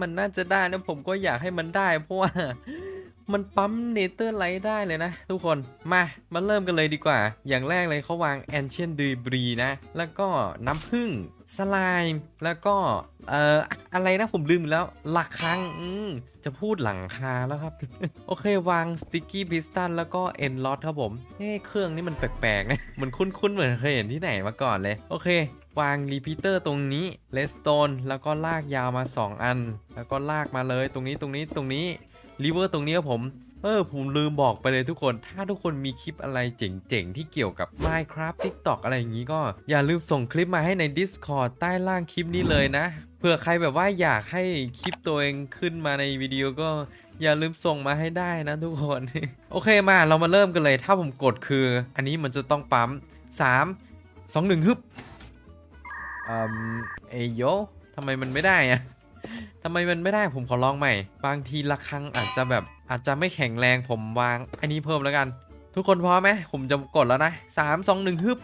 มันน่าจะได้นะผมก็อยากให้มันได้ เพราะว่า มันปั๊มเนเธอร์ไลท์ได้เลยนะ ทุกคนมามาเริ่มกันเลยดีกว่า อย่างแรกเลยเขาวาง a n c i e n t d e b r i นะ แล้วก็น้ำผึ้งสไลม์แล้วก็เอ่ออะไรนะผมลืมแล้วหลักครั้งอืมจะพูดหลังคาแล้วครับ โอเควาง Sticky Piston แล้วก็ End Lot ครับผมเฮ้เครื่องนี้มันแปลกๆนะมันคุ้นๆเหมือนเคยเห็นที่ไหนมาก่อนเลย โอเควางรีพีเตอร์ตรงนี้เลสโตนแล้วก็ลากยาวมา 2 อัน แล้วก็ลากมาเลยตรงนี้ตรงนี้ตรงนี้ รีเวอร์ตรงนี้ครับผมเออผมลืมบอกไปเลยทุกคน ถ้าทุกคนมีคลิปอะไรเจ๋งๆ ที่เกี่ยวกับ Minecraft TikTok อะไรอย่างนี้ก็อย่าลืมส่งคลิปมาให้ใน Discord ใต้ล่างคลิปนี้เลยนะ เผื่อใครแบบว่าอยากให้คลิปตัวเองขึ้นมาในวิดีโอก็อย่าลืมส่งมาให้ได้นะทุกคน โอเคมาเรามาเริ่มกันเลย ถ้าผมกดคือ อันนี้มันจะต้องปั๊ม 3 2 1ฮึบอืมเอยโยทำไมมันไม่ได้อะ ทำไมมันไม่ได้ผมขอลองใหม่ บางทีละครั้งอาจจะแบบอาจจะไม่แข็งแรงผมวาง อันนี้เพิ่มแล้วกัน ทุกคนพร้อมไหมผมจะกดแล้วนะสามสองหนึ่งฮึบ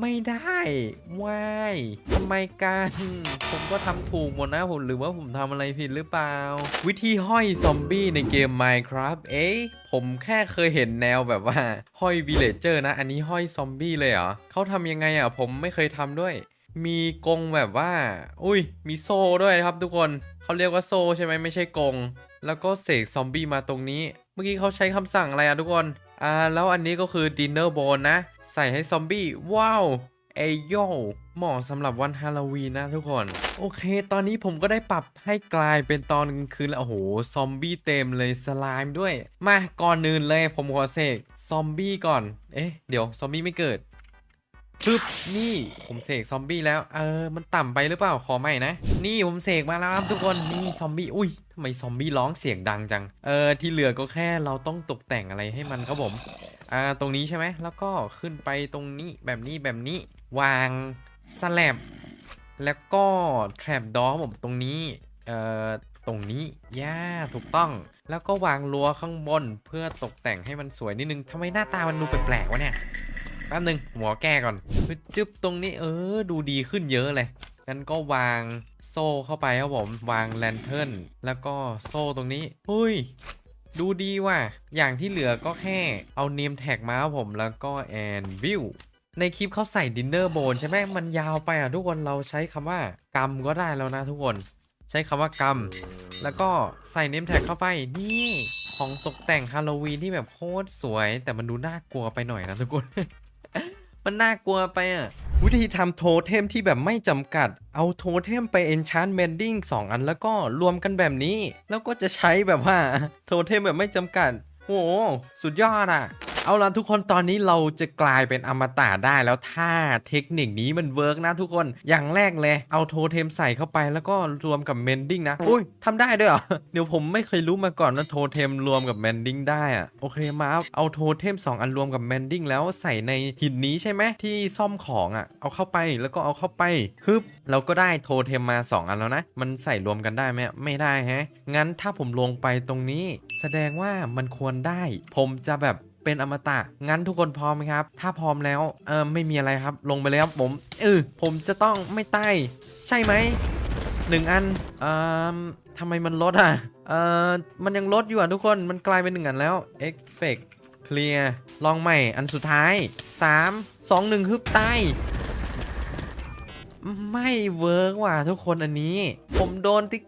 ไม่ได้ว้ายทำไมกันผมก็ทำถูกหมดนะผมหรือว่าผมทำอะไรผิดหรือเปล่า วิธีห้อยซอมบี้ในเกม Minecraft เอ๊ะผมแค่เคยเห็นแนวแบบว่า ห้อยวิลเลเจอร์นะ อันนี้ห้อยซอมบี้เลยเหรอเขาทำยังไงอะ ผมไม่เคยทำด้วย มีกงแบบว่า อุ้ย มีโซ่ด้วยครับทุกคนเขาเรียกว่าโซ่ใช่ไหมไม่ใช่กง แล้วก็เสกซอมบี้มาตรงนี้ เมื่อกี้เขาใช้คำสั่งอะไรอะทุกคน อ่า แล้วอันนี้ก็คือดินเนอร์โบนนะ ใส่ให้ซอมบี้ ว้าวเอยโยเหมาะสำหรับวันฮาโลวีนนะทุกคน โอเค ตอนนี้ผมก็ได้ปรับให้กลายเป็นตอนกลางคืนแล้ว โอ้โห ซอมบี้เต็มเลยสไลม์ด้วย มาก่อนอื่นเลยผมขอเสกซอมบี้ก่อน เอ๊ะ เดี๋ยว ซอมบี้ไม่เกิด ปึ๊บนี่ผมเสกซอมบี้แล้วเออมันต่ำไปหรือเปล่าขอใหม่นะ นี่ผมเสกมาแล้วครับทุกคนนี่ซอมบี้อุ้ยทำไมซอมบี้ร้องเสียงดังจังเออที่เหลือก็แค่เราต้องตกแต่งอะไรให้มันครับผมอ่าตรงนี้ใช่ไหมแล้วก็ขึ้นไปตรงนี้แบบนี้แบบนี้วางสแลบแล้วก็แทรปดอผมตรงนี้เอ่อตรงนี้ย่าถูกต้อง แล้วก็วางรั้วข้างบนเพื่อตกแต่งให้มันสวยนิดนึงทำไมหน้าตามันดูแปลกๆวะเนี่ย ป๊บหนึ่งหัวแก้ก่อนจึ๊บตรงนี้เออดูดีขึ้นเยอะเลยงั้นก็วางโซ่เข้าไปครับผมวางแลนเทิร์นแล้วก็โซ่ตรงนี้เฮ้ยดูดีว่ะ อย่างที่เหลือก็แค่เอาเนมแท็กมาครับผมแล้วก็แอนวิวในคลิปเขาใส่ดินเนอร์โบนใช่ไหมมันยาวไปอะทุกคนเราใช้คำว่ากำก็ได้แล้วนะทุกคน ใช้คำว่ากำแล้วก็ใส่เนมแท็กเข้าไปนี่ของตกแต่งฮาโลวีนที่แบบโคตรสวย แต่มันดูน่ากลัวไปหน่อยนะทุกคน มันน่ากลัวไปอะวิธีทำโทเทมที่แบบไม่จำกัด เอาโทเทมไป enchant mending 2 อันแล้วก็รวมกันแบบนี้ แล้วก็จะใช้แบบว่า โทเทมแบบไม่จำกัด โอ้โหสุดยอดอะเอาละทุกคนตอนนี้เราจะกลายเป็นอมตะได้แล้วถ้าเทคนิคนี้มันเวิร์กนะทุกคนอย่างแรกเลยเอาโทเทมใส่เข้าไปแล้วก็รวมกับเมนดิ้งนะอุ้ยทำได้ด้วยเหรอเดี๋ยวผมไม่เคยรู้มาก่อนว่าโทเทมรวมกับเมนดิ้งได้อะโอเคมาเอาโทเทม 2 อันรวมกับเมนดิ้งแล้วใส่ในหินนี้ใช่ไหมที่ซ่อมของอะ เอาเข้าไปแล้วก็เอาเข้าไปฮึบเราก็ได้โทเทมมา 2 อันแล้วนะ มันใส่รวมกันได้ไหมไม่ได้ฮะงั้นถ้าผมลงไปตรงนี้ แสดงว่ามันควรได้ ผมจะแบบ เป็นอมตะ งั้นทุกคนพร้อมไหมครับ ถ้าพร้อมแล้ว เออไม่มีอะไรครับ ลงไปเลยครับผม เออผมจะต้องไม่ใต้ใช่ไหมหนึ่งอันเอ่อทำไมมันลดอะ เอ่อ มันยังลดอยู่อะทุกคน มันกลายเป็นหนึ่งอันแล้ว Effect Clear ลองใหม่ อันสุดท้าย 3 2 1ฮึบใต้ไม่เวิร์กว่ะทุกคนอันนี้ ผมโดนติ๊ก